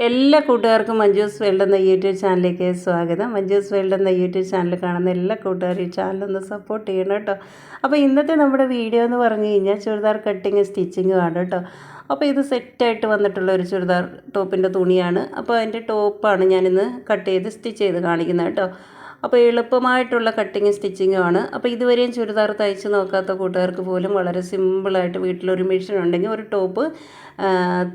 എല്ലാ കൂട്ടുകാർക്കും മഞ്ജൂസ് വേൾഡ് എന്ന യൂട്യൂബ് ചാനലിലേക്ക് സ്വാഗതം. മഞ്ജൂസ് വേൾഡ് എന്ന യൂട്യൂബ് ചാനൽ കാണുന്ന എല്ലാ കൂട്ടുകാരും ഈ ചാനലൊന്ന് സപ്പോർട്ട് ചെയ്യണം കേട്ടോ. അപ്പോൾ ഇന്നത്തെ നമ്മുടെ വീഡിയോ എന്ന് പറഞ്ഞു കഴിഞ്ഞാൽ ചുരിദാർ കട്ടിങ് സ്റ്റിച്ചിങ്ങും ആണ് കേട്ടോ. അപ്പോൾ ഇത് സെറ്റായിട്ട് വന്നിട്ടുള്ള ഒരു ചുരിദാർ ടോപ്പിന്റെ തുണിയാണ്. അപ്പോൾ അതിന്റെ ടോപ്പാണ് ഞാനിന്ന് കട്ട് ചെയ്ത് സ്റ്റിച്ച് ചെയ്ത് കാണിക്കുന്നത് കേട്ടോ. അപ്പോൾ എളുപ്പമായിട്ടുള്ള കട്ടിങ് സ്റ്റിച്ചിങ്ങും ആണ്. അപ്പോൾ ഇതുവരെയും ചുരിദാർ തയ്ച്ച് നോക്കാത്ത കൂട്ടുകാർക്ക് പോലും വളരെ സിമ്പിളായിട്ട് വീട്ടിലൊരു മെഷീൻ ഉണ്ടെങ്കിൽ ഒരു ടോപ്പ്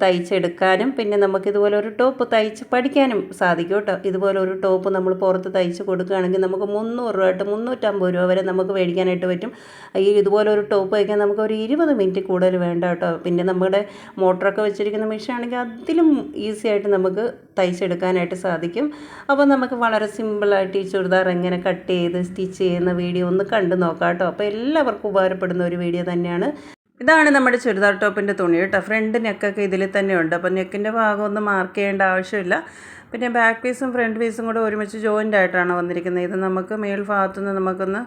തയ്ച്ചെടുക്കാനും പിന്നെ നമുക്കിതുപോലെ ഒരു ടോപ്പ് തയ്ച്ച് പഠിക്കാനും സാധിക്കും കേട്ടോ. ഇതുപോലെ ഒരു ടോപ്പ് നമ്മൾ പുറത്ത് തയ്ച്ച് കൊടുക്കുകയാണെങ്കിൽ നമുക്ക് മുന്നൂറ് രൂപ തൊട്ട് മുന്നൂറ്റമ്പത് രൂപ വരെ നമുക്ക് മേടിക്കാനായിട്ട് പറ്റും. ഈ ഇതുപോലെ ഒരു ടോപ്പ് തയ്ക്കാൻ നമുക്ക് ഒരു ഇരുപത് മിനിറ്റ് കൂടുതൽ വേണ്ട കേട്ടോ. പിന്നെ നമ്മുടെ മോട്ടറൊക്കെ വെച്ചിരിക്കുന്ന മെഷീൻ ആണെങ്കിൽ അതിലും ഈസി ആയിട്ട് നമുക്ക് തയ്ച്ചെടുക്കാനായിട്ട് സാധിക്കും. അപ്പോൾ നമുക്ക് വളരെ സിമ്പിളായിട്ട് ഈ ചുരിദാർ എങ്ങനെ കട്ട് ചെയ്ത് സ്റ്റിച്ച് ചെയ്യുന്ന വീഡിയോ ഒന്ന് കണ്ടു നോക്കാം കേട്ടോ. അപ്പോൾ എല്ലാവർക്കും ഉപകാരപ്പെടുന്ന ഒരു വീഡിയോ തന്നെയാണ്. ഇതാണ് നമ്മുടെ ചുരിദാർ ടോപ്പിന്റെ തുണി കേട്ടോ. ഫ്രണ്ട് നെക്കൊക്കെ ഇതിൽ തന്നെ ഉണ്ട്. അപ്പോൾ നെക്കിന്റെ ഭാഗമൊന്നും മാർക്ക് ചെയ്യേണ്ട ആവശ്യമില്ല. പിന്നെ ബാക്ക് പീസും ഫ്രണ്ട് പീസും കൂടെ ഒരുമിച്ച് ജോയിന്റ് ആയിട്ടാണ് വന്നിരിക്കുന്നത്. ഇത് നമുക്ക് മേൽ ഭാഗത്തുനിന്ന് നമുക്കൊന്ന്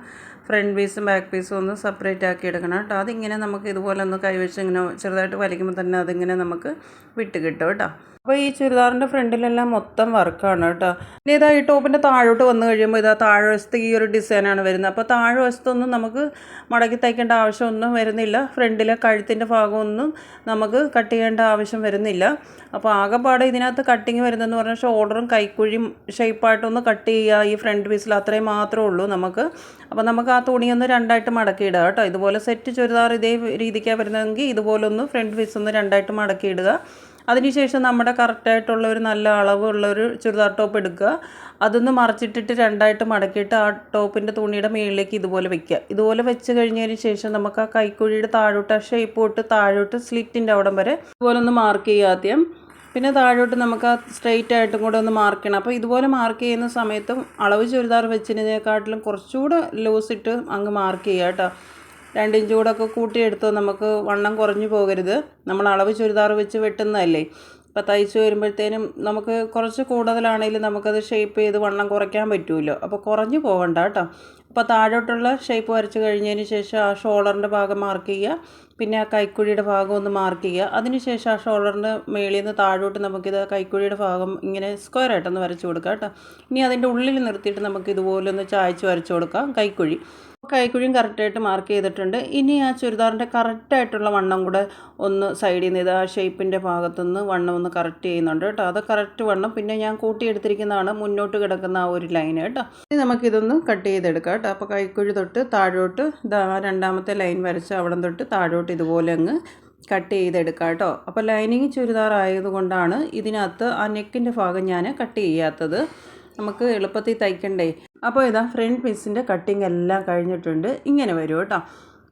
ഫ്രണ്ട് പീസും ബാക്ക് പീസും ഒന്ന് സെപ്പറേറ്റ് ആക്കി എടുക്കണം കേട്ടോ. അതിങ്ങനെ നമുക്ക് ഇതുപോലെ ഒന്ന് കൈവച്ച് ഇങ്ങനെ ചെറുതായിട്ട് വലിക്കുമ്പോൾ തന്നെ അതിങ്ങനെ നമുക്ക് വിട്ട് കിട്ടും കേട്ടോ. അപ്പോൾ ഈ ചുരിദാറിന്റെ ഫ്രണ്ടിലെല്ലാം മൊത്തം വർക്കാണ് കേട്ടോ. പിന്നെ ഇതാ ഈ ടോപ്പിന്റെ താഴോട്ട് വന്നു കഴിയുമ്പോൾ ഇതാ താഴെ വശത്ത് ഈ ഒരു ഡിസൈനാണ് വരുന്നത്. അപ്പോൾ താഴെ വശത്തൊന്നും നമുക്ക് മടക്കി തയ്ക്കേണ്ട ആവശ്യമൊന്നും വരുന്നില്ല. ഫ്രണ്ടിലെ കഴുത്തിന്റെ ഭാഗമൊന്നും നമുക്ക് കട്ട് ചെയ്യേണ്ട ആവശ്യം വരുന്നില്ല. അപ്പോൾ ആകെപ്പാടെ ഇതിനകത്ത് കട്ടിങ് വരുന്നതെന്ന് പറഞ്ഞാൽ ഷോൾഡറും കൈക്കുഴിയും ഷേപ്പായിട്ടൊന്ന് കട്ട് ചെയ്യുക ഈ ഫ്രണ്ട് പീസിൽ അത്രയും മാത്രമേ ഉള്ളൂ നമുക്ക്. അപ്പോൾ നമുക്ക് ആ തുണിയൊന്ന് രണ്ടായിട്ട് മടക്കിയിടുക കേട്ടോ. ഇതുപോലെ സെറ്റ് ചുരിദാർ ഇതേ രീതിക്കാണ് വരുന്നതെങ്കിൽ ഇതുപോലെ ഒന്ന് ഫ്രണ്ട് പീസ് ഒന്ന് രണ്ടായിട്ട് മടക്കിയിടുക അതിനുശേഷം നമ്മുടെ കറക്റ്റായിട്ടുള്ള ഒരു നല്ല അളവുള്ള ഒരു ചുരിദാർ ടോപ്പ് എടുക്കുക. അതൊന്ന് മറച്ചിട്ടിട്ട് രണ്ടായിട്ട് മടക്കിയിട്ട് ആ ടോപ്പിന്റെ തുണിയുടെ മുകളിലേക്ക് ഇതുപോലെ വെക്കുക. ഇതുപോലെ വെച്ച് കഴിഞ്ഞതിന് ശേഷം നമുക്ക് ആ കൈക്കുഴിയുടെ താഴോട്ട് ആ ഷേപ്പ് തൊട്ട് താഴോട്ട് സ്ലിറ്റിന്റെ അവിടം വരെ ഇതുപോലെ ഒന്ന് മാർക്ക് ചെയ്യുക ആദ്യം. പിന്നെ താഴോട്ട് നമുക്ക് സ്ട്രെയിറ്റ് ആയിട്ടും കൂടെ ഒന്ന് മാർക്ക് ചെയ്യണം. അപ്പോൾ ഇതുപോലെ മാർക്ക് ചെയ്യുന്ന സമയത്തും അളവ് ചുരിദാർ വെച്ചതിനേക്കാട്ടിലും കുറച്ചുകൂടെ ലൂസ് ഇട്ട് അങ്ങ് മാർക്ക് ചെയ്യുക കേട്ടോ. രണ്ട് ഇഞ്ച് കൂടെ ഒക്കെ കൂട്ടിയെടുത്ത് നമുക്ക് വണ്ണം കുറഞ്ഞു പോകരുത്. നമ്മൾ അളവ് ചുരിദാർ വെച്ച് വെട്ടുന്നതല്ലേ. ഇപ്പോൾ തയ്ച്ച് വരുമ്പോഴത്തേനും നമുക്ക് കുറച്ച് കൂടുതലാണെങ്കിലും നമുക്കത് ഷേപ്പ് ചെയ്ത് വണ്ണം കുറയ്ക്കാൻ പറ്റുമല്ലോ അപ്പോൾ കുറഞ്ഞു പോകണ്ട കേട്ടോ. അപ്പോൾ താഴോട്ടുള്ള ഷേപ്പ് വരച്ച് കഴിഞ്ഞതിന് ശേഷം ആ ഷോളറിന്റെ ഭാഗം മാർക്ക് ചെയ്യുക. പിന്നെ ആ കൈക്കുഴിയുടെ ഭാഗം ഒന്ന് മാർക്ക് ചെയ്യുക. അതിനുശേഷം ആ ഷോൾഡറിന്റെ മേളിൽ നിന്ന് താഴോട്ട് നമുക്കിത് കൈക്കുഴിയുടെ ഭാഗം ഇങ്ങനെ സ്ക്വയർ ആയിട്ടൊന്ന് വരച്ച് കൊടുക്കാം കേട്ടോ. ഇനി അതിന്റെ ഉള്ളിൽ നിർത്തിയിട്ട് നമുക്ക് ഇതുപോലെ ഒന്ന് ചായച്ച് വരച്ച് കൊടുക്കാം കൈക്കുഴി. കൈക്കുഴിയും കറക്റ്റായിട്ട് മാർക്ക് ചെയ്തിട്ടുണ്ട്. ഇനി ആ ചുരിദാറിന്റെ കറക്റ്റായിട്ടുള്ള വണ്ണം കൂടെ ഒന്ന് സൈഡിൽ നിന്ന് ഇത് ആ ഷേപ്പിന്റെ ഭാഗത്തുനിന്ന് വണ്ണം ഒന്ന് കറക്റ്റ് ചെയ്യുന്നുണ്ട് കേട്ടോ. അത് കറക്റ്റ് വണ്ണം. പിന്നെ ഞാൻ കൂട്ടിയെടുത്തിരിക്കുന്നതാണ് മുന്നോട്ട് കിടക്കുന്ന ആ ഒരു ലൈൻ കേട്ടോ. ഇനി നമുക്കിതൊന്ന് കട്ട് ചെയ്തെടുക്കാം കേട്ടോ. അപ്പോൾ കൈക്കുഴി തൊട്ട് താഴോട്ട് ഇതാ രണ്ടാമത്തെ ലൈൻ വരച്ച് അവിടെ തൊട്ട് താഴോട്ട് ഇതുപോലെ അങ്ങ് കട്ട് ചെയ്തെടുക്കാം കേട്ടോ. അപ്പോൾ ലൈനിങ് ചുരിദാർ ആയതുകൊണ്ടാണ് ഇതിനകത്ത് ആ നെക്കിന്റെ ഭാഗം ഞാൻ കട്ട് ചെയ്യാത്തത്. നമുക്ക് എളുപ്പത്തിൽ തയ്ക്കണ്ടേ. അപ്പോൾ ഇതാ ഫ്രണ്ട് പീസിന്റെ കട്ടിങ് എല്ലാം കഴിഞ്ഞിട്ടുണ്ട്. ഇങ്ങനെ വരും കേട്ടോ.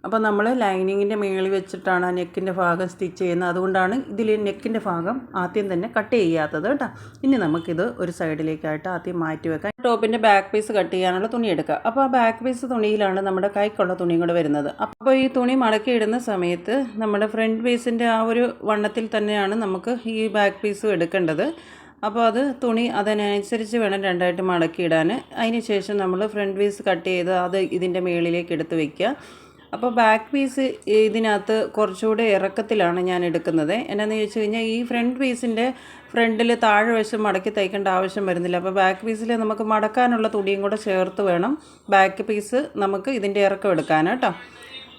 അപ്പോൾ നമ്മൾ ലൈനിങ്ങിന്റെ മേളിൽ വെച്ചിട്ടാണ് ആ നെക്കിന്റെ ഭാഗം സ്റ്റിച്ച് ചെയ്യുന്നത്. അതുകൊണ്ടാണ് ഇതിൽ നെക്കിന്റെ ഭാഗം ആദ്യം തന്നെ കട്ട് ചെയ്യാത്തത് കേട്ടോ. ഇനി നമുക്കിത് ഒരു സൈഡിലേക്കായിട്ട് ആദ്യം മാറ്റി വെക്കാം. ടോപ്പിന്റെ ബാക്ക് പീസ് കട്ട് ചെയ്യാനുള്ള തുണി എടുക്കുക അപ്പോൾ ആ ബാക്ക് പീസ് തുണിയിലാണ് നമ്മുടെ കൈക്കുള്ള തുണിയും കൂടെ വരുന്നത്. അപ്പോൾ ഈ തുണി മടക്കി ഇടുന്ന സമയത്ത് നമ്മുടെ ഫ്രണ്ട് പീസിന്റെ ആ ഒരു വണ്ണത്തിൽ തന്നെയാണ് നമുക്ക് ഈ ബാക്ക് പീസും എടുക്കേണ്ടത്. അപ്പോൾ അത് തുണി അതിനനുസരിച്ച് വേണം രണ്ടായിട്ട് മടക്കിയിടാൻ. അതിന് ശേഷം നമ്മൾ ഫ്രണ്ട് പീസ് കട്ട് ചെയ്ത് അത് ഇതിന്റെ മുകളിലേക്ക് എടുത്ത് വയ്ക്കുക അപ്പോൾ ബാക്ക് പീസ് ഇതിനകത്ത് കുറച്ചുകൂടെ ഇറക്കത്തിലാണ് ഞാൻ എടുക്കുന്നത്. എന്നാന്ന് ചോദിച്ചു കഴിഞ്ഞാൽ ഈ ഫ്രണ്ട് പീസിന്റെ ഫ്രണ്ടിൽ താഴെ വശം മടക്കി തയ്ക്കേണ്ട ആവശ്യം വരുന്നില്ല. അപ്പോൾ ബാക്ക് പീസിൽ നമുക്ക് മടക്കാനുള്ള തുണിയും കൂടെ ചേർത്ത് വേണം ബാക്ക് പീസ് നമുക്ക് ഇതിന്റെ ഇറക്കം എടുക്കാൻ കേട്ടോ.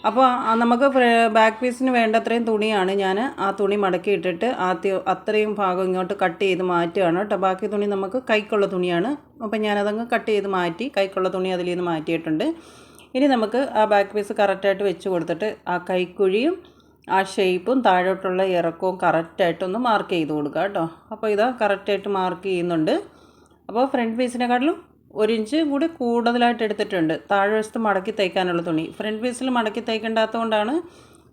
അപ്പോൾ നമുക്ക് ബാക്ക് പീസിന് വേണ്ടത്രയും തുണിയാണ് ഞാൻ ആ തുണി മടക്കി ഇട്ടിട്ട് ആദ്യം അത്രയും ഭാഗം ഇങ്ങോട്ട് കട്ട് ചെയ്ത് മാറ്റുകയാണ് കേട്ടോ. ബാക്കി തുണി നമുക്ക് കൈക്കുള്ള തുണിയാണ്. അപ്പോൾ ഞാനതങ്ങ് കട്ട് ചെയ്ത് മാറ്റി കൈക്കുള്ള തുണി അതിൽ നിന്ന് മാറ്റിയിട്ടുണ്ട്. ഇനി നമുക്ക് ആ ബാക്ക് പീസ് കറക്റ്റായിട്ട് വെച്ച് കൊടുത്തിട്ട് ആ കൈക്കുഴിയും ആ ഷേപ്പും താഴോട്ടുള്ള ഇറക്കവും കറക്റ്റായിട്ടൊന്ന് മാർക്ക് ചെയ്ത് കൊടുക്കുക കേട്ടോ. അപ്പോൾ ഇതാ കറക്റ്റായിട്ട് മാർക്ക് ചെയ്യുന്നുണ്ട്. അപ്പോൾ ഫ്രണ്ട് പീസിനെക്കാട്ടിലും ഒരു ഇഞ്ച് കൂടി കൂടുതലായിട്ട് എടുത്തിട്ടുണ്ട്. താഴെ വശത്ത് മടക്കി തയ്ക്കാനുള്ള തുണി. ഫ്രണ്ട് പീസിൽ മടക്കി തയ്ക്കേണ്ടാത്തതുകൊണ്ടാണ്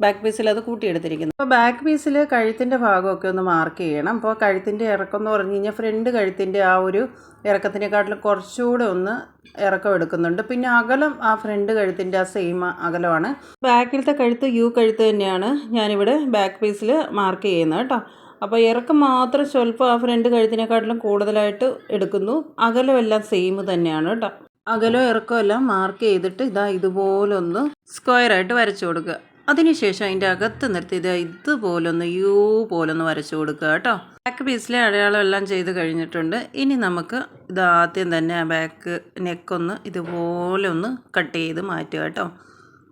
ബാക്ക് പീസിൽ അത് കൂട്ടിയെടുത്തിരിക്കുന്നത്. അപ്പോൾ ബാക്ക് പീസിൽ കഴുത്തിന്റെ ഭാഗമൊക്കെ ഒന്ന് മാർക്ക് ചെയ്യണം. അപ്പോൾ കഴുത്തിന്റെ ഇറക്കം എന്ന് പറഞ്ഞു കഴിഞ്ഞാൽ ഫ്രണ്ട് കഴുത്തിന്റെ ആ ഒരു ഇറക്കത്തിനെക്കാട്ടിലും കുറച്ചുകൂടെ ഒന്ന് ഇറക്കം എടുക്കുന്നുണ്ട്. പിന്നെ അകലം ആ ഫ്രണ്ട് കഴുത്തിന്റെ ആ സെയിം അകലമാണ്. ബാക്കിലത്തെ കഴുത്ത് യു കഴുത്ത് തന്നെയാണ് ഞാനിവിടെ ബാക്ക് പീസിൽ മാർക്ക് ചെയ്യുന്നത് കേട്ടോ. അപ്പോൾ ഇറക്കം മാത്രം സ്വല്പം ആ ഫ്രണ്ട് കഴുത്തിനെക്കാട്ടിലും കൂടുതലായിട്ട് എടുക്കുന്നു. അകലമെല്ലാം സെയിം തന്നെയാണ് കേട്ടോ അകലോ ഇറക്കോ എല്ലാം മാർക്ക് ചെയ്തിട്ട് ഇതാ ഇതുപോലൊന്ന് സ്ക്വയറായിട്ട് വരച്ചു കൊടുക്കുക. അതിനുശേഷം അതിന്റെ അകത്ത് നിർത്തി ഇത് ഇതുപോലൊന്ന് യൂ പോലൊന്ന് വരച്ചു കൊടുക്കുക കേട്ടോ ബാക്ക് പീസിലെ അടയാളം എല്ലാം ചെയ്ത് കഴിഞ്ഞിട്ടുണ്ട്. ഇനി നമുക്ക് ഇത് ആദ്യം തന്നെ ആ ബാക്ക് നെക്കൊന്ന് ഇതുപോലെ ഒന്ന് കട്ട് ചെയ്ത് മാറ്റുക കേട്ടോ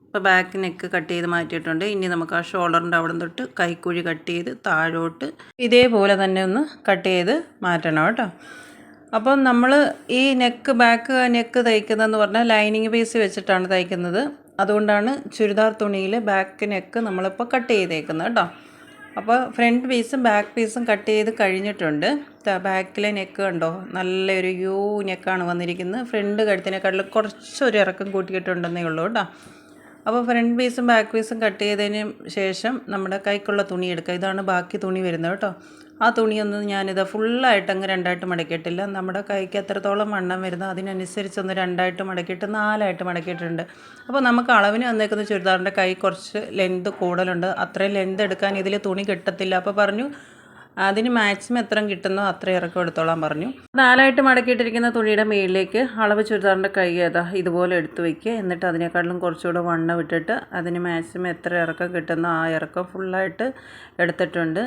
അപ്പോൾ ബാക്ക് നെക്ക് കട്ട് ചെയ്ത് മാറ്റിയിട്ടുണ്ട്. ഇനി നമുക്ക് ആ ഷോൾഡറിന്റെ അവിടെ തൊട്ട് കൈക്കുഴി കട്ട് ചെയ്ത് താഴോട്ട് ഇതേപോലെ തന്നെ ഒന്ന് കട്ട് ചെയ്ത് മാറ്റണം കേട്ടോ. അപ്പം നമ്മൾ ഈ നെക്ക് ബാക്ക് നെക്ക് തയ്ക്കുന്നതെന്ന് പറഞ്ഞാൽ ലൈനിങ് പീസ് വെച്ചിട്ടാണ് തയ്ക്കുന്നത്. അതുകൊണ്ടാണ് ചുരിദാർ തുണിയിൽ ബാക്ക് നെക്ക് നമ്മളിപ്പോൾ കട്ട് ചെയ്തേക്കുന്നത് കേട്ടോ. അപ്പോൾ ഫ്രണ്ട് പീസും ബാക്ക് പീസും കട്ട് ചെയ്ത് കഴിഞ്ഞിട്ടുണ്ട്. ബാക്കിലെ നെക്ക് കണ്ടോ? നല്ലൊരു യൂ നെക്കാണ് വന്നിരിക്കുന്നത്. ഫ്രണ്ട് കഴുത്തിനെക്കാട്ടിൽ കുറച്ചൊരു ഇറക്കം കൂട്ടിയിട്ടുണ്ടെന്നേ ഉള്ളൂ കേട്ടോ. അപ്പോൾ ഫ്രണ്ട് പീസും ബാക്ക് പീസും കട്ട് ചെയ്തതിന് ശേഷം നമ്മുടെ കൈക്കുള്ള തുണി എടുക്കുക. ഇതാണ് ബാക്കി തുണി വരുന്നത് കേട്ടോ. ആ തുണിയൊന്നും ഞാനിത് ഫുള്ളായിട്ട് അങ്ങ് രണ്ടായിട്ട് മടക്കിയിട്ടില്ല. നമ്മുടെ കൈക്ക് എത്രത്തോളം വണ്ണം വരുന്നത് അതിനനുസരിച്ചൊന്ന് രണ്ടായിട്ട് മടക്കിയിട്ട് നാലായിട്ട് മടക്കിയിട്ടുണ്ട്. അപ്പോൾ നമുക്ക് അളവിന് വന്നേക്കുന്ന ചുരിദാറിന്റെ കൈ കുറച്ച് ലെന്ത് കൂടുതലുണ്ട്. അത്രയും ലെന്ത് എടുക്കാൻ ഇതിൽ തുണി കിട്ടത്തില്ല. അപ്പോൾ പറഞ്ഞു അതിന് മാക്സിമം എത്ര കിട്ടുന്നോ അത്ര ഇറക്കം എടുത്തോളാൻ പറഞ്ഞു. നാലായിട്ട് മടക്കിയിട്ടിരിക്കുന്ന തുണിയുടെ മേളിലേക്ക് അളവ് ചുരിദാറിന്റെ കൈ ഏതാ ഇതുപോലെ എടുത്തു വയ്ക്കുക എന്നിട്ട് അതിനേക്കാളും കുറച്ചുകൂടെ വണ്ണം ഇട്ടിട്ട് അതിന് മാക്സിമം എത്ര ഇറക്കം കിട്ടുന്നോ ആ ഇറക്കം ഫുള്ളായിട്ട് എടുത്തിട്ടുണ്ട്.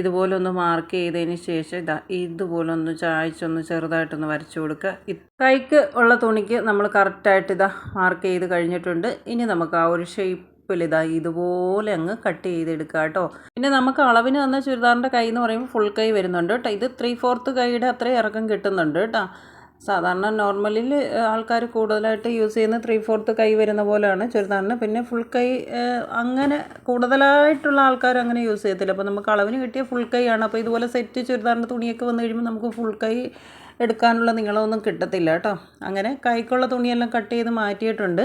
ഇതുപോലെ ഒന്ന് മാർക്ക് ചെയ്തതിന് ശേഷം ഇതാ ഇതുപോലെ ഒന്ന് ചായച്ചൊന്ന് ചെറുതായിട്ടൊന്ന് വരച്ചു കൊടുക്കുക. കൈക്ക് ഉള്ള തുണിക്ക് നമ്മൾ കറക്റ്റായിട്ട് ഇതാ മാർക്ക് ചെയ്ത് കഴിഞ്ഞിട്ടുണ്ട്. ഇനി നമുക്ക് ആ ഒരു ഷേപ്പിൽ ഇതാ ഇതുപോലെ അങ്ങ് കട്ട് ചെയ്തെടുക്കുക കേട്ടോ. പിന്നെ നമുക്ക് അളവിന് തന്ന ചുരിദാറിന്റെ കൈ എന്ന് പറയുമ്പോൾ ഫുൾ കൈ വരുന്നുണ്ട് കേട്ടോ. ഇത് ത്രീ ഫോർത്ത് കൈയുടെ അത്രയും ഇറക്കം കിട്ടുന്നുണ്ട് കേട്ടോ. സാധാരണ നോർമലിൽ ആൾക്കാർ കൂടുതലായിട്ട് യൂസ് ചെയ്യുന്ന ത്രീ ഫോർത്ത് കൈ വരുന്ന പോലെയാണ് ചുരിദാറിന്. പിന്നെ ഫുൾ കൈ അങ്ങനെ കൂടുതലായിട്ടുള്ള ആൾക്കാർ അങ്ങനെ യൂസ് ചെയ്യത്തില്ല. അപ്പോൾ നമുക്ക് അളവിന് കിട്ടിയ ഫുൾ കൈയാണ് അപ്പോൾ ഇതുപോലെ സെറ്റ് ചുരിദാറിന്റെ തുണിയൊക്കെ വന്നു കഴിയുമ്പോൾ നമുക്ക് ഫുൾ കൈ എടുക്കാനുള്ള നീളമൊന്നും കിട്ടത്തില്ല കേട്ടോ. അങ്ങനെ കൈക്കുള്ള തുണിയെല്ലാം കട്ട് ചെയ്ത് മാറ്റിയിട്ടുണ്ട്.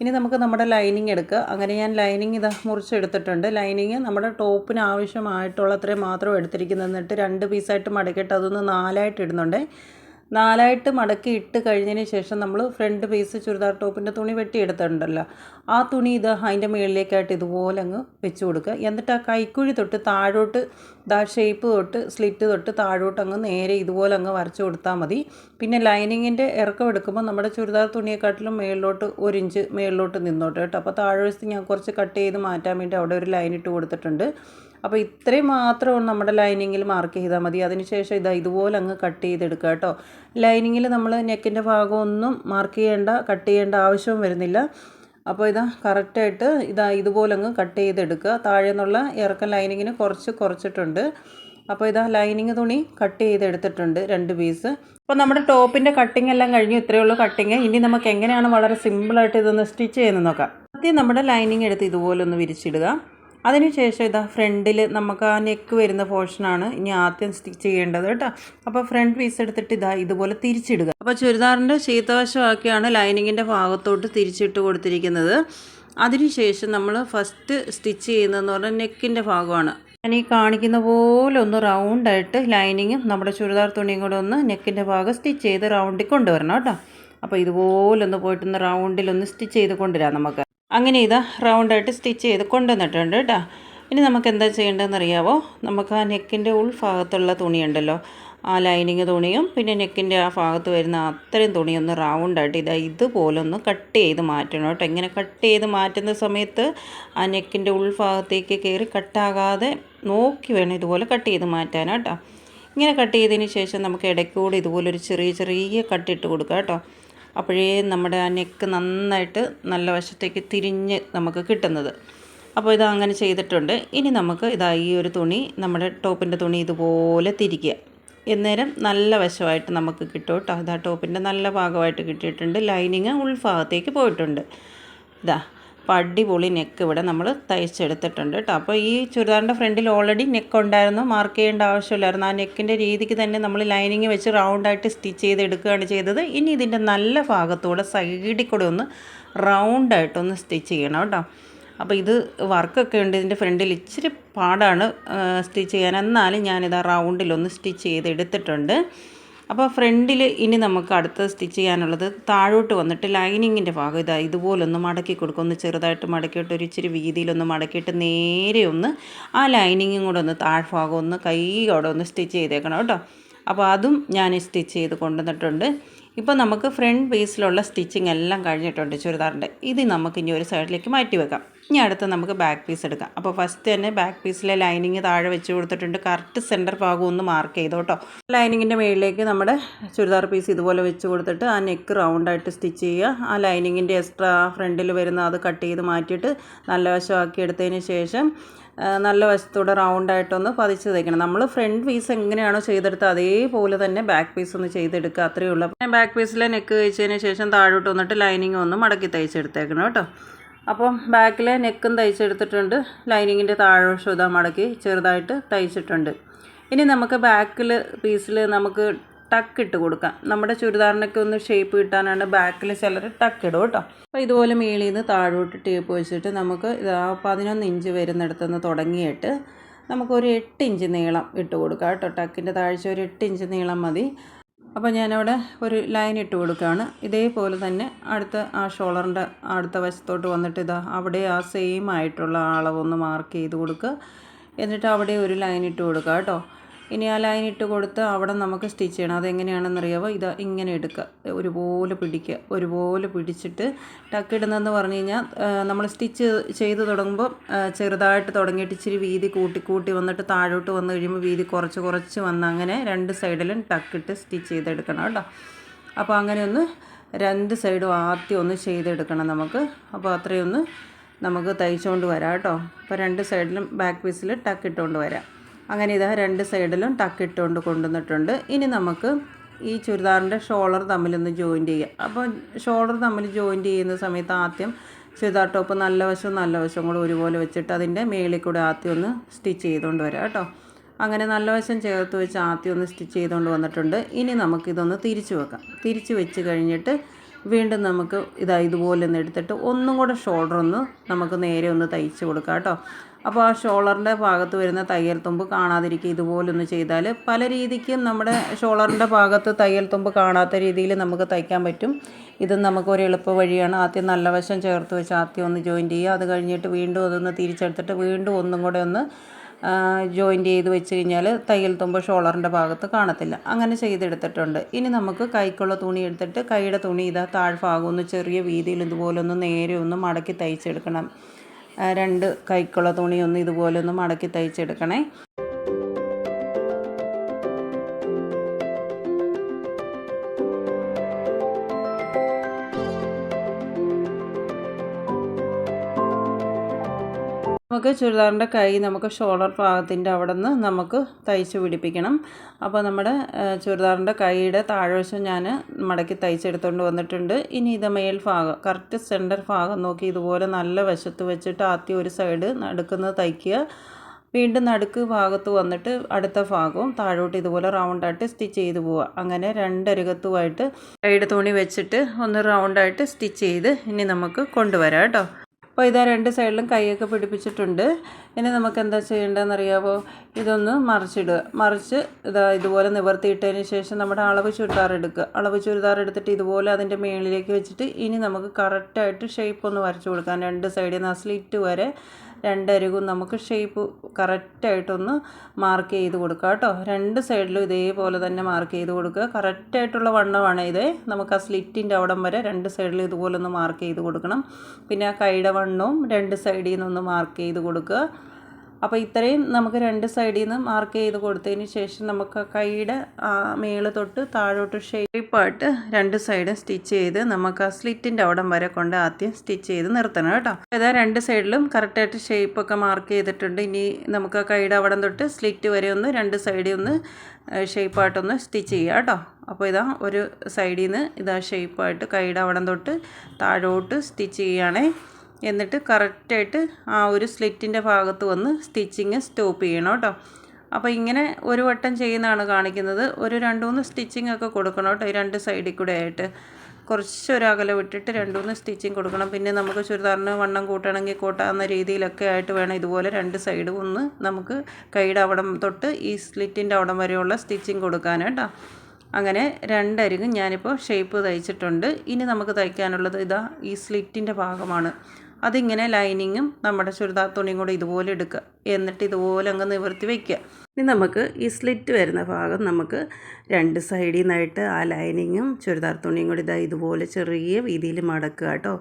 ഇനി നമുക്ക് നമ്മുടെ ലൈനിങ് എടുക്കുക അങ്ങനെ ഞാൻ ലൈനിങ് ഇതാ മുറിച്ചെടുത്തിട്ടുണ്ട്. ലൈനിങ് നമ്മുടെ ടോപ്പിന് ആവശ്യമായിട്ടുള്ള അത്രയും മാത്രം എടുത്തിരിക്കുന്നത് എന്നിട്ട് രണ്ട് പീസായിട്ട് മടക്കിയിട്ട് അതൊന്ന് നാലായിട്ട് ഇടുന്നുണ്ട്. നാലായിട്ട് മടക്കി ഇട്ട് കഴിഞ്ഞതിന് ശേഷം നമ്മൾ ഫ്രണ്ട് പീസ് ചുരിദാർ ടോപ്പിന്റെ തുണി വെട്ടിയെടുത്തിട്ടുണ്ടല്ലോ. ആ തുണി ഇത് അതിന്റെ മുകളിലേക്കായിട്ട് ഇതുപോലെ അങ്ങ് വെച്ച് കൊടുക്കുക. എന്നിട്ട് ആ കൈക്കുഴി തൊട്ട് താഴോട്ട് ദാ ഷേപ്പ് തൊട്ട് സ്ലിറ്റ് തൊട്ട് താഴോട്ട് അങ്ങ് നേരെ ഇതുപോലെ അങ്ങ് വരച്ച് കൊടുത്താൽ മതി. പിന്നെ ലൈനിങ്ങിന്റെ ഇറക്കം എടുക്കുമ്പോൾ നമ്മുടെ ചുരിദാർ തുണിയെക്കാട്ടിലും മേളിലോട്ട് ഒരു ഇഞ്ച് മേളിലോട്ട് നിന്നോട്ട് കേട്ടോ. അപ്പോൾ താഴെ ഞാൻ കുറച്ച് കട്ട് ചെയ്ത് മാറ്റാൻ വേണ്ടി അവിടെ ഒരു ലൈൻ ഇട്ട് കൊടുത്തിട്ടുണ്ട്. അപ്പോൾ ഇത്രയും മാത്രം നമ്മുടെ ലൈനിങ്ങിൽ മാർക്ക് ചെയ്താൽ മതി. അതിനുശേഷം ഇതാ ഇതുപോലെ അങ്ങ് കട്ട് ചെയ്തെടുക്കുക കേട്ടോ. ലൈനിങ്ങിൽ നമ്മൾ നെക്കിന്റെ ഭാഗമൊന്നും മാർക്ക് ചെയ്യേണ്ട കട്ട് ചെയ്യേണ്ട ആവശ്യവും വരുന്നില്ല. അപ്പോൾ ഇതാ കറക്റ്റായിട്ട് ഇതാ ഇതുപോലെ അങ്ങ് കട്ട് ചെയ്തെടുക്കുക. താഴെ നിന്നുള്ള ഇറക്കം ലൈനിങ്ങിന് കുറച്ച് കുറച്ചിട്ടുണ്ട്. അപ്പോൾ ഇതാ ലൈനിങ് തുണി കട്ട് ചെയ്തെടുത്തിട്ടുണ്ട് രണ്ട് പീസ്. അപ്പോൾ നമ്മുടെ ടോപ്പിന്റെ കട്ടിങ് എല്ലാം കഴിഞ്ഞു. ഇത്രയേ ഉള്ളൂ കട്ടിങ്. ഇനി നമുക്ക് എങ്ങനെയാണ് വളരെ സിമ്പിളായിട്ട് ഇതൊന്ന് സ്റ്റിച്ച് ചെയ്യുന്നത് നോക്കാം. ആദ്യം നമ്മുടെ ലൈനിങ് എടുത്ത് ഇതുപോലെ ഒന്ന് വിരിച്ചിടുക. അതിനുശേഷം ഇതാ ഫ്രണ്ടിൽ നമുക്ക് ആ നെക്ക് വരുന്ന പോർഷനാണ് ഇനി ആദ്യം സ്റ്റിച്ച് ചെയ്യേണ്ടത് കേട്ടോ. അപ്പോൾ ഫ്രണ്ട് പീസ് എടുത്തിട്ട് ഇതാ ഇതുപോലെ തിരിച്ചിടുക. അപ്പോൾ ചുരിദാറിന്റെ ശീതവശമാക്കിയാണ് ലൈനിങ്ങിന്റെ ഭാഗത്തോട്ട് തിരിച്ചിട്ട് കൊടുത്തിരിക്കുന്നത്. അതിനുശേഷം നമ്മൾ ഫസ്റ്റ് സ്റ്റിച്ച് ചെയ്യുന്നതെന്ന് പറഞ്ഞാൽ നെക്കിന്റെ ഭാഗമാണ്. ഞാൻ ഈ കാണിക്കുന്ന പോലെ ഒന്ന് റൗണ്ടായിട്ട് ലൈനിങ്ങും നമ്മുടെ ചുരിദാർ തുണിയും കൂടെ ഒന്ന് നെക്കിന്റെ ഭാഗം സ്റ്റിച്ച് ചെയ്ത് റൗണ്ടിൽ കൊണ്ടുവരണം കേട്ടോ. അപ്പോൾ ഇതുപോലൊന്ന് പോയിട്ടൊന്ന് റൗണ്ടിലൊന്ന് സ്റ്റിച്ച് ചെയ്ത് കൊണ്ടുവരാം നമുക്ക്. അങ്ങനെ ഇതാ റൗണ്ടായിട്ട് സ്റ്റിച്ച് ചെയ്ത് കൊണ്ടുവന്നിട്ടുണ്ട് കേട്ടോ. ഇനി നമുക്ക് എന്താ ചെയ്യേണ്ടതെന്ന് അറിയാവോ നമുക്ക് ആ നെക്കിന്റെ ഉൾഭാഗത്തുള്ള തുണിയുണ്ടല്ലോ. ആ ലൈനിങ് തുണിയും പിന്നെ നെക്കിന്റെ ആ ഭാഗത്ത് വരുന്ന അത്രയും തുണിയൊന്ന് റൗണ്ടായിട്ട് ഇതാ ഇതുപോലെ ഒന്ന് കട്ട് ചെയ്ത് മാറ്റണം കേട്ടോ. ഇങ്ങനെ കട്ട് ചെയ്ത് മാറ്റുന്ന സമയത്ത് ആ നെക്കിന്റെ ഉൾഭാഗത്തേക്ക് കയറി കട്ടാകാതെ നോക്കി വേണം ഇതുപോലെ കട്ട് ചെയ്ത് മാറ്റാൻ കേട്ടോ. ഇങ്ങനെ കട്ട് ചെയ്തതിന് ശേഷം നമുക്ക് ഇടയ്ക്കൂടെ ഇതുപോലൊരു ചെറിയ ചെറിയ കട്ടിട്ട് കൊടുക്കാം കേട്ടോ. അപ്പോഴേ നമ്മുടെ ആ നെക്ക് നന്നായിട്ട് നല്ല വശത്തേക്ക് തിരിഞ്ഞ് നമുക്ക് കിട്ടുന്നത്. അപ്പോൾ ഇത് അങ്ങനെ ചെയ്തിട്ടുണ്ട്. ഇനി നമുക്ക് ഇതാ ഈ ഒരു തുണി നമ്മുടെ ടോപ്പിന്റെ തുണി ഇതുപോലെ തിരിക്കുക. എന്നേരം നല്ല വശമായിട്ട് നമുക്ക് കിട്ടും കേട്ടോ. ഇതാ ടോപ്പിന്റെ നല്ല ഭാഗമായിട്ട് കിട്ടിയിട്ടുണ്ട്. ലൈനിങ് ഉൾഭാഗത്തേക്ക് പോയിട്ടുണ്ട്. ഇതാ അപ്പോൾ അടിപൊളി നെക്ക് ഇവിടെ നമ്മൾ തയ്ച്ചെടുത്തിട്ടുണ്ട് കേട്ടോ. അപ്പോൾ ഈ ചുരിദാറിന്റെ ഫ്രണ്ടിൽ ഓൾറെഡി നെക്ക് ഉണ്ടായിരുന്നു. മാർക്ക് ചെയ്യേണ്ട ആവശ്യമില്ലായിരുന്നു. ആ നെക്കിന്റെ രീതിക്ക് തന്നെ നമ്മൾ ലൈനിങ് വെച്ച് റൗണ്ടായിട്ട് സ്റ്റിച്ച് ചെയ്ത് എടുക്കുകയാണ് ചെയ്തത്. ഇനി ഇതിന്റെ നല്ല ഭാഗത്തൂടെ സൈഡിൽ കൂടെ ഒന്ന് റൗണ്ടായിട്ടൊന്ന് സ്റ്റിച്ച് ചെയ്യണം കേട്ടോ. അപ്പോൾ ഇത് വർക്കൊക്കെ ഉണ്ട്. ഇതിന്റെ ഫ്രണ്ടിൽ ഇച്ചിരി പാടാണ് സ്റ്റിച്ച് ചെയ്യാൻ. എന്നാലും ഞാനിത് ആ റൗണ്ടിലൊന്ന് സ്റ്റിച്ച് ചെയ്ത് എടുത്തിട്ടുണ്ട്. അപ്പോൾ ഫ്രണ്ടിൽ ഇനി നമുക്ക് അടുത്ത് സ്റ്റിച്ച് ചെയ്യാനുള്ളത് താഴോട്ട് വന്നിട്ട് ലൈനിങ്ങിന്റെ ഭാഗം. ഇതാ ഇതുപോലൊന്ന് മടക്കി കൊടുക്കും. ഒന്ന് ചെറുതായിട്ട് മടക്കിയിട്ട് ഒരു ഇച്ചിരി വീതിയിലൊന്ന് മടക്കിയിട്ട് നേരെ ഒന്ന് ആ ലൈനിങ്ങും കൂടെ ഒന്ന് താഴ്ഭാഗം ഒന്ന് കൈയോടെ ഒന്ന് സ്റ്റിച്ച് ചെയ്തേക്കണം കേട്ടോ. അപ്പോൾ അതും ഞാൻ സ്റ്റിച്ച് ചെയ്ത് കൊണ്ടുവന്നിട്ടുണ്ട്. ഇപ്പോൾ നമുക്ക് ഫ്രണ്ട് ബേസിലുള്ള സ്റ്റിച്ചിങ് എല്ലാം കഴിഞ്ഞിട്ടുണ്ട് ചുരിദാറിന്റെ ഇത് നമുക്ക് ഇനി ഒരു സൈഡിലേക്ക് മാറ്റി വെക്കാം. ഇനി അടുത്ത് നമുക്ക് ബാക്ക് പീസ് എടുക്കാം. അപ്പോൾ ഫസ്റ്റ് തന്നെ ബാക്ക് പീസിലെ ലൈനിങ് താഴെ വെച്ച് കൊടുത്തിട്ടുണ്ട്. കറക്റ്റ് സെന്റർ ഭാഗം ഒന്ന് മാർക്ക് ചെയ്തു കേട്ടോ ലൈനിങ്ങിന്റെ മുകളിലേക്ക് നമ്മുടെ ചുരിദാർ പീസ് ഇതുപോലെ വെച്ച് കൊടുത്തിട്ട് ആ നെക്ക് റൗണ്ടായിട്ട് സ്റ്റിച്ച് ചെയ്യുക. ആ ലൈനിങ്ങിന്റെ എക്സ്ട്രാ ഫ്രണ്ടിൽ വരുന്ന അത് കട്ട് ചെയ്ത് മാറ്റിയിട്ട് നല്ല വശമാക്കി എടുത്തതിന് ശേഷം നല്ല വശത്തൂടെ റൗണ്ടായിട്ടൊന്ന് പതിച്ച് തയ്ക്കണം നമ്മൾ ഫ്രണ്ട് പീസ് എങ്ങനെയാണോ ചെയ്തെടുത്ത അതേപോലെ തന്നെ ബാക്ക് പീസ് ഒന്ന് ചെയ്തെടുക്കുക. അത്രയേ ഉള്ളൂ. ബാക്ക് പീസിലെ നെക്ക് വെച്ചതിന് ശേഷം താഴോട്ട് വന്നിട്ട് ലൈനിങ് ഒന്ന് മടക്കി തയ്ച്ചെടുത്തേക്കണം കേട്ടോ. അപ്പം ബാക്കിലെ നെക്കും തയ്ച്ചെടുത്തിട്ടുണ്ട്. ലൈനിങ്ങിന്റെ താഴ്വശം ഇതാ മടക്കി ചെറുതായിട്ട് തയ്ച്ചിട്ടുണ്ട്. ഇനി നമുക്ക് ബാക്കിൽ പീസിൽ നമുക്ക് ടക്ക് ഇട്ട് കൊടുക്കാം. നമ്മുടെ ചുരിദാറിനൊക്കെ ഒന്ന് ഷേപ്പ് കിട്ടാനാണ് ബാക്കിൽ ചിലർ ടക്ക് ഇടും കേട്ടോ. അപ്പോൾ ഇതുപോലെ മേളിൽ നിന്ന് താഴോട്ട് ടേപ്പ് വെച്ചിട്ട് നമുക്ക് പതിനൊന്ന് ഇഞ്ച് വരുന്നിടത്തുനിന്ന് തുടങ്ങിയിട്ട് നമുക്കൊരു എട്ട് ഇഞ്ച് നീളം ഇട്ട് കൊടുക്കാം കേട്ടോ. ടക്കിന്റെ താഴ്ച ഒരു എട്ട് ഇഞ്ച് നീളം മതി. അപ്പോൾ ഞാനവിടെ ഒരു ലൈൻ ഇട്ട് കൊടുക്കുകയാണ്. ഇതേപോലെ തന്നെ അടുത്ത ആ ഷോളറിന്റെ അടുത്ത വശത്തോട്ട് വന്നിട്ട് ഇതാ അവിടെ ആ സെയിം ആയിട്ടുള്ള അളവൊന്ന് മാർക്ക് ചെയ്ത് കൊടുക്കുക. എന്നിട്ട് അവിടെ ഒരു ലൈൻ ഇട്ട് കൊടുക്കുക കേട്ടോ. ഇനി ആ ലൈൻ ഇട്ട് കൊടുത്ത് അവിടെ നമുക്ക് സ്റ്റിച്ച് ചെയ്യണം. അതെങ്ങനെയാണെന്ന് അറിയാമോ ഇത് ഇങ്ങനെ എടുക്കുക. ഒരുപോലെ പിടിക്കുക. ഒരുപോലെ പിടിച്ചിട്ട് ടക്കിടുന്നതെന്ന് പറഞ്ഞു കഴിഞ്ഞാൽ നമ്മൾ സ്റ്റിച്ച് ചെയ്ത് തുടങ്ങുമ്പോൾ ചെറുതായിട്ട് തുടങ്ങിയിട്ട് ഇച്ചിരി വീതി കൂട്ടി കൂട്ടി വന്നിട്ട് താഴോട്ട് വന്നു കഴിയുമ്പോൾ വീതി കുറച്ച് കുറച്ച് വന്ന് അങ്ങനെ രണ്ട് സൈഡിലും ടക്കിട്ട് സ്റ്റിച്ച് ചെയ്തെടുക്കണം കേട്ടോ. അപ്പോൾ അങ്ങനെ ഒന്ന് രണ്ട് സൈഡും ആദ്യം ഒന്ന് ചെയ്തെടുക്കണം നമുക്ക്. അപ്പോൾ അത്രയൊന്ന് നമുക്ക് തയ്ച്ചുകൊണ്ട് വരാം കേട്ടോ. അപ്പോൾ രണ്ട് സൈഡിലും ബാക്ക് പീസിൽ ടക്ക് ഇട്ടുകൊണ്ട് വരാം. അങ്ങനെ ഇതാ രണ്ട് സൈഡിലും ടക്ക് ഇട്ടുകൊണ്ട് കൊണ്ടുവന്നിട്ടുണ്ട്. ഇനി നമുക്ക് ഈ ചുരിദാറിന്റെ ഷോളർ തമ്മിലൊന്ന് ജോയിന്റ് ചെയ്യാം. അപ്പോൾ ഷോളർ തമ്മിൽ ജോയിന്റ് ചെയ്യുന്ന സമയത്ത് ആദ്യം ചുരിദാർ ടോപ്പ് നല്ല വശവും നല്ല വശവും കൂടെ ഒരുപോലെ വെച്ചിട്ട് അതിന്റെ മേളിൽ കൂടെ ആദ്യം ഒന്ന് സ്റ്റിച്ച് ചെയ്തുകൊണ്ട് വരാം കേട്ടോ. അങ്ങനെ നല്ല വശം ചേർത്ത് വെച്ച് ആദ്യം ഒന്ന് സ്റ്റിച്ച് ചെയ്തുകൊണ്ട് വന്നിട്ടുണ്ട്. ഇനി നമുക്കിതൊന്ന് തിരിച്ചു വെക്കാം. തിരിച്ച് വെച്ച് കഴിഞ്ഞിട്ട് വീണ്ടും നമുക്ക് ഇതാ ഇതുപോലെ ഒന്ന് എടുത്തിട്ട് ഒന്നും കൂടെ ഷോൾഡർ ഒന്ന് നമുക്ക് നേരെ ഒന്ന് തയ്ച്ച് കൊടുക്കാം കേട്ടോ. അപ്പോൾ ആ ഷോളറിന്റെ ഭാഗത്ത് വരുന്ന തയ്യൽ തുമ്പ് കാണാതിരിക്കുക ഇതുപോലൊന്ന് ചെയ്താൽ പല രീതിക്കും നമ്മുടെ ഷോളറിന്റെ ഭാഗത്ത് തയ്യൽ തുമ്പ് കാണാത്ത രീതിയിൽ നമുക്ക് തയ്ക്കാൻ പറ്റും. ഇത് നമുക്കൊരു എളുപ്പ വഴിയാണ്. ആദ്യം നല്ല വശം ചേർത്ത് വെച്ച് ആദ്യം ഒന്ന് ജോയിൻ ചെയ്യുക. അത് കഴിഞ്ഞിട്ട് വീണ്ടും അതൊന്ന് തിരിച്ചെടുത്തിട്ട് വീണ്ടും ഒന്നും കൂടെ ഒന്ന് ജോയിന്റ് ചെയ്ത് വെച്ച് കഴിഞ്ഞാൽ തയ്യൽ തുമ്പ് ഷോളറിന്റെ ഭാഗത്ത് കാണത്തില്ല. അങ്ങനെ ചെയ്തെടുത്തിട്ടുണ്ട്. ഇനി നമുക്ക് കൈക്കുള്ള തുണി എടുത്തിട്ട് കൈയുടെ തുണി ഇതാ താഴ്ഭാഗം ഒന്ന് ചെറിയ വീതിയിൽ ഇതുപോലെ ഒന്ന് നേരെ ഒന്ന് മടക്കി തയ്ച്ചെടുക്കണം. രണ്ട് കൈക്കുള്ള തുണിയൊന്നും ഇതുപോലെ ഒന്ന് മടക്കി തയ്ച്ചെടുക്കണേ. നമുക്ക് ചുരിദാറിന്റെ കൈ നമുക്ക് ഷോൾഡർ ഭാഗത്തിന്റെ അവിടെ നിന്ന് നമുക്ക് തയ്ച്ച് പിടിപ്പിക്കണം. അപ്പോൾ നമ്മുടെ ചുരിദാറിന്റെ കൈയുടെ താഴ്വശം ഞാൻ മടക്കി തയ്ച്ചെടുത്തുകൊണ്ട് വന്നിട്ടുണ്ട്. ഇനി ഇത് മേൽ ഭാഗം കറക്റ്റ് സെന്റർ ഭാഗം നോക്കി ഇതുപോലെ നല്ല വശത്ത് വെച്ചിട്ട് ആദ്യം ഒരു സൈഡ് നടുക്കുന്നത് തയ്ക്കുക. വീണ്ടും നടുക്ക് ഭാഗത്ത് വന്നിട്ട് അടുത്ത ഭാഗവും താഴോട്ട് ഇതുപോലെ റൗണ്ടായിട്ട് സ്റ്റിച്ച് ചെയ്ത് പോവുക. അങ്ങനെ രണ്ടരുകത്തുമായിട്ട് സൈഡ് തുണി വെച്ചിട്ട് ഒന്ന് റൗണ്ടായിട്ട് സ്റ്റിച്ച് ചെയ്ത് ഇനി നമുക്ക് കൊണ്ടുവരാം കേട്ടോ. അപ്പോൾ ഇതാ രണ്ട് സൈഡിലും കൈയൊക്കെ പിടിപ്പിച്ചിട്ടുണ്ട്. ഇനി നമുക്ക് എന്താ ചെയ്യേണ്ടതെന്ന് അറിയാമോ ഇതൊന്ന് മറിച്ചിടുക. മറിച്ച് ഇതാ ഇതുപോലെ നിവർത്തിയിട്ടതിന് ശേഷം നമ്മുടെ അളവ് ചുരിദാർ എടുക്കുക. അളവ് ചുരിദാർ എടുത്തിട്ട് ഇതുപോലെ അതിന്റെ മേളിലേക്ക് വെച്ചിട്ട് ഇനി നമുക്ക് കറക്റ്റായിട്ട് ഷേപ്പ് ഒന്ന് വരച്ചു കൊടുക്കാം. രണ്ട് സൈഡിൽ നിന്ന് ആ സ്ലിറ്റ് വരെ രണ്ടരുകും നമുക്ക് ഷേപ്പ് കറക്റ്റായിട്ടൊന്ന് മാർക്ക് ചെയ്ത് കൊടുക്കുക കേട്ടോ. രണ്ട് സൈഡിലും ഇതേപോലെ തന്നെ മാർക്ക് ചെയ്ത് കൊടുക്കുക. കറക്റ്റായിട്ടുള്ള വണ്ണമാണ് ഇത്. നമുക്ക് ആ സ്ലിറ്റിന്റെ അവിടം വരെ രണ്ട് സൈഡിലും ഇതുപോലെ ഒന്ന് മാർക്ക് ചെയ്ത് കൊടുക്കണം. പിന്നെ ആ കൈയുടെ വണ്ണവും രണ്ട് സൈഡിൽ നിന്നൊന്ന് മാർക്ക് ചെയ്ത് കൊടുക്കുക. അപ്പോൾ ഇത്രയും നമുക്ക് രണ്ട് സൈഡിൽ നിന്ന് മാർക്ക് ചെയ്ത് കൊടുത്തതിന് ശേഷം നമുക്ക് കൈയുടെ മേൾ തൊട്ട് താഴോട്ട് ഷേപ്പായിട്ട് രണ്ട് സൈഡും സ്റ്റിച്ച് ചെയ്ത് നമുക്ക് ആ സ്ലിറ്റിന്റെ അവിടം വരെ കൊണ്ട് ആദ്യം സ്റ്റിച്ച് ചെയ്ത് നിർത്തണം കേട്ടോ. ഇതാ രണ്ട് സൈഡിലും കറക്റ്റായിട്ട് ഷേപ്പൊക്കെ മാർക്ക് ചെയ്തിട്ടുണ്ട്. ഇനി നമുക്ക് കൈയുടെ അവിടം തൊട്ട് സ്ലിറ്റ് വരെ ഒന്ന് രണ്ട് സൈഡിൽ ഒന്ന് ഷേപ്പായിട്ടൊന്ന് സ്റ്റിച്ച് ചെയ്യുക കേട്ടോ. അപ്പോൾ ഇതാ ഒരു സൈഡിൽ നിന്ന് ഇതാ ഷേപ്പായിട്ട് കൈയുടെ അവിടം തൊട്ട് താഴോട്ട് സ്റ്റിച്ച് ചെയ്യുകയാണേ. എന്നിട്ട് കറക്റ്റായിട്ട് ആ ഒരു സ്ലിറ്റിന്റെ ഭാഗത്ത് വന്ന് സ്റ്റിച്ചിങ് സ്റ്റോപ്പ് ചെയ്യണം കേട്ടോ. അപ്പോൾ ഇങ്ങനെ ഒരു വട്ടം ചെയ്യുന്നതാണ് കാണിക്കുന്നത്. ഒരു രണ്ട് മൂന്ന് സ്റ്റിച്ചിങ് ഒക്കെ കൊടുക്കണം കേട്ടോ ഈ രണ്ട് സൈഡിൽ കൂടെ ആയിട്ട്. കുറച്ച് അകലെ വിട്ടിട്ട് രണ്ട് മൂന്ന് സ്റ്റിച്ചിങ് കൊടുക്കണം. പിന്നെ നമുക്ക് ചുരിദാറിന് വണ്ണം കൂട്ടണമെങ്കിൽ കൂട്ടാവുന്ന രീതിയിലൊക്കെ ആയിട്ട് വേണം ഇതുപോലെ രണ്ട് സൈഡും ഒന്ന് നമുക്ക് കൈയുടെ അവിടം തൊട്ട് ഈ സ്ലിറ്റിന്റെ അവിടം വരെയുള്ള സ്റ്റിച്ചിങ് കൊടുക്കാൻ കേട്ടോ. അങ്ങനെ രണ്ടരികും ഞാനിപ്പോൾ ഷേപ്പ് തയ്ച്ചിട്ടുണ്ട്. ഇനി നമുക്ക് തയ്ക്കാനുള്ളത് ഇതാ ഈ സ്ലിറ്റിന്റെ ഭാഗമാണ്. അതിങ്ങനെ ലൈനിങ്ങും നമ്മുടെ ചുരിദാർ തുണിയും കൂടെ ഇതുപോലെ എടുക്കുക. എന്നിട്ട് ഇതുപോലെ അങ്ങ് നിവർത്തി വയ്ക്കുക ഇനി നമുക്ക് ഈ സ്ലിറ്റ് വരുന്ന ഭാഗം നമുക്ക് രണ്ട് സൈഡിൽ നിന്നായിട്ട് ആ ലൈനിങ്ങും ചുരിദാർ തുണിയും കൂടി ഇതാ ഇതുപോലെ ചെറിയ രീതിയിൽ മടക്കുക കേട്ടോ.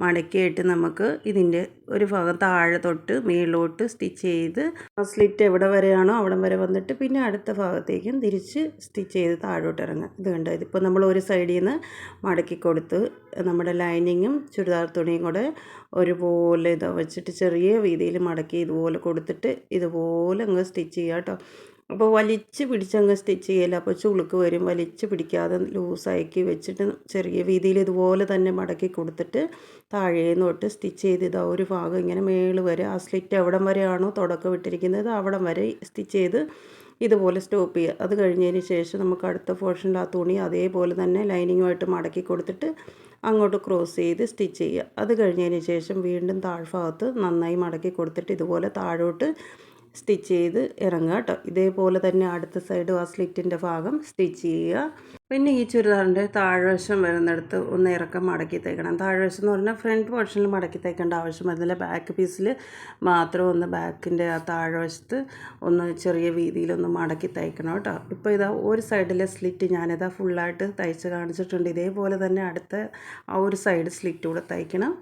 മടക്കിയിട്ട് നമുക്ക് ഇതിന്റെ ഒരു ഭാഗം താഴെ തൊട്ട് മേളിലോട്ട് സ്റ്റിച്ച് ചെയ്ത് സ്ലിറ്റ് എവിടെ വരെയാണോ അവിടെ വരെ വന്നിട്ട് പിന്നെ അടുത്ത ഭാഗത്തേക്കും തിരിച്ച് സ്റ്റിച്ച് ചെയ്ത് താഴോട്ട് ഇറങ്ങാം ഇത് കണ്ടോ? ഇതിപ്പോൾ നമ്മൾ ഒരു സൈഡിൽ നിന്ന് മടക്കി കൊടുത്ത് നമ്മുടെ ലൈനിങ്ങും ചുരിദാർ തുണിയും കൂടെ ഒരുപോലെ ഇതാ വെച്ചിട്ട് ചെറിയ വീതിയിൽ മടക്കി ഇതുപോലെ കൊടുത്തിട്ട് ഇതുപോലെ അങ്ങ് സ്റ്റിച്ച് ചെയ്യാം കേട്ടോ. അപ്പോൾ വലിച്ച് പിടിച്ചങ്ങ് സ്റ്റിച്ച് ചെയ്യില്ല അപ്പോൾ ചുളുക്ക് വരും. വലിച്ച് പിടിക്കാതെ ലൂസാക്കി വെച്ചിട്ട് ചെറിയ വീതിയിൽ ഇതുപോലെ തന്നെ മടക്കി കൊടുത്തിട്ട് താഴേന്ന് തൊട്ട് സ്റ്റിച്ച് ചെയ്ത് ഇതാ ഒരു ഭാഗം ഇങ്ങനെ മേൾ വരെ ആ സ്ലിറ്റ് എവിടം വരെയാണോ തുടക്കം വിട്ടിരിക്കുന്നത് അവിടം വരെ സ്റ്റിച്ച് ചെയ്ത് ഇതുപോലെ സ്റ്റോപ്പ് ചെയ്യുക. അത് കഴിഞ്ഞതിന് ശേഷം നമുക്ക് അടുത്ത പോർഷനിൽ ആ തുണി അതേപോലെ തന്നെ ലൈനിങ്ങുമായിട്ട് മടക്കി കൊടുത്തിട്ട് അങ്ങോട്ട് ക്രോസ് ചെയ്ത് സ്റ്റിച്ച് ചെയ്യുക. അത് കഴിഞ്ഞതിന് ശേഷം വീണ്ടും താഴ്ഭാഗത്ത് നന്നായി മടക്കി കൊടുത്തിട്ട് ഇതുപോലെ താഴോട്ട് സ്റ്റിച്ച് ചെയ്ത് ഇറങ്ങുക കേട്ടോ. ഇതേപോലെ തന്നെ അടുത്ത സൈഡ് ആ സ്ലിറ്റിന്റെ ഭാഗം സ്റ്റിച്ച് ചെയ്യുക. പിന്നെ ഈ ചുരിദാറിന്റെ താഴ്വശം വരുന്നിടത്ത് ഒന്ന് ഇറക്കം മടക്കി തയ്ക്കണം താഴ്വശം എന്ന് പറഞ്ഞാൽ ഫ്രണ്ട് പോർഷനിൽ മടക്കി തയ്ക്കേണ്ട ആവശ്യം വരുന്നില്ല ബാക്ക് പീസിൽ മാത്രം ഒന്ന് ബാക്കിന്റെ ആ താഴ്വശത്ത് ഒന്ന് ചെറിയ വീതിയിലൊന്ന് മടക്കി തയ്ക്കണം കേട്ടോ. ഇപ്പോൾ ഇതാ ഒരു സൈഡിലെ സ്ലിറ്റ് ഞാനിതാ ഫുള്ളായിട്ട് തയ്ച്ച് കാണിച്ചിട്ടുണ്ട്. ഇതേപോലെ തന്നെ അടുത്ത ആ ഒരു സൈഡ് സ്ലിറ്റ് കൂടെ തയ്ക്കണം.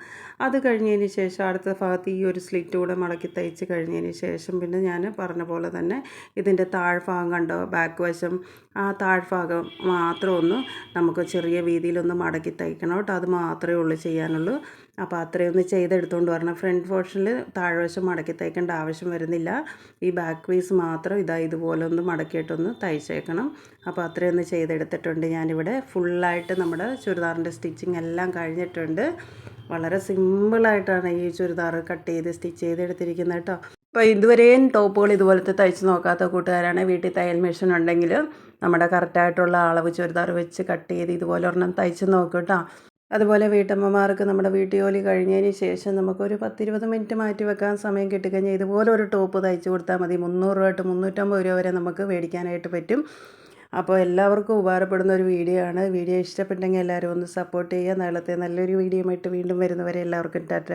അത് കഴിഞ്ഞതിന് ശേഷം അടുത്ത ഭാഗത്ത് ഈ ഒരു സ്ലിറ്റ് കൂടെ മടക്കി തയ്ച്ച് കഴിഞ്ഞതിന് ശേഷം പിന്നെ ഞാൻ പറഞ്ഞ പോലെ തന്നെ ഇതിന്റെ താഴ്ഭാഗം കണ്ടോ? ബാക്ക് വശം ആ താഴ്ഭാഗം മാത്രം ഒന്ന് നമുക്ക് ചെറിയ വീതിയിലൊന്ന് മടക്കി തയ്ക്കണം കേട്ടോ. അത് മാത്രമേ ഉള്ളൂ ചെയ്യാനുള്ളൂ. അപ്പോൾ അത്രയൊന്ന് ചെയ്തെടുത്തുകൊണ്ട് വരണം. ഫ്രണ്ട് പോർഷനിൽ താഴ്വശം മടക്കി തയ്ക്കേണ്ട ആവശ്യം വരുന്നില്ല. ഈ ബാക്ക് പീസ് മാത്രം ഇതാ ഇതുപോലെ ഒന്ന് മടക്കിയിട്ടൊന്ന് തയ്ച്ചേക്കണം. അപ്പോൾ അത്രയൊന്ന് ചെയ്തെടുത്തിട്ടുണ്ട് ഞാനിവിടെ. ഫുള്ളായിട്ട് നമ്മുടെ ചുരിദാറിന്റെ സ്റ്റിച്ചിങ് എല്ലാം കഴിഞ്ഞിട്ടുണ്ട്. വളരെ സിമ്പിളായിട്ടാണ് ഈ ചുരിദാർ കട്ട് ചെയ്ത് സ്റ്റിച്ച് ചെയ്തെടുത്തിരിക്കുന്നത് കേട്ടോ. അപ്പോൾ ഇതുവരെയും ടോപ്പുകൾ ഇതുപോലത്തെ തയ്ച്ച് നോക്കാത്ത കൂട്ടുകാരാണ്. വീട്ടിൽ തയ്യൽ മെഷീൻ ഉണ്ടെങ്കിൽ നമ്മുടെ കറക്റ്റായിട്ടുള്ള അളവ് ചുരിദാർ വെച്ച് കട്ട് ചെയ്ത് ഇതുപോലെ ഒരെണ്ണം തയ്ച്ച് നോക്കും കേട്ടോ അതുപോലെ വീട്ടമ്മമാർക്ക് നമ്മുടെ വീട്ടുജോലി കഴിഞ്ഞതിന് ശേഷം നമുക്കൊരു പത്തിരുപത് മിനിറ്റ് മാറ്റി വെക്കാൻ സമയം കിട്ടിക്കഴിഞ്ഞാൽ ഇതുപോലെ ഒരു ടോപ്പ് തയ്ച്ച് കൊടുത്താൽ മതി. മുന്നൂറ് രൂപ തൊട്ട് മുന്നൂറ്റമ്പത് രൂപ വരെ നമുക്ക് മേടിക്കാനായിട്ട് പറ്റും. അപ്പോൾ എല്ലാവർക്കും ഉപകാരപ്പെടുന്ന ഒരു വീഡിയോ ആണ്. വീഡിയോ ഇഷ്ടപ്പെട്ടെങ്കിൽ എല്ലാവരും ഒന്ന് സപ്പോർട്ട് ചെയ്യുക. നാളത്തെ നല്ലൊരു വീഡിയോ ആയിട്ട് വീണ്ടും വരുന്നവരെ എല്ലാവർക്കും ടാറ്റ.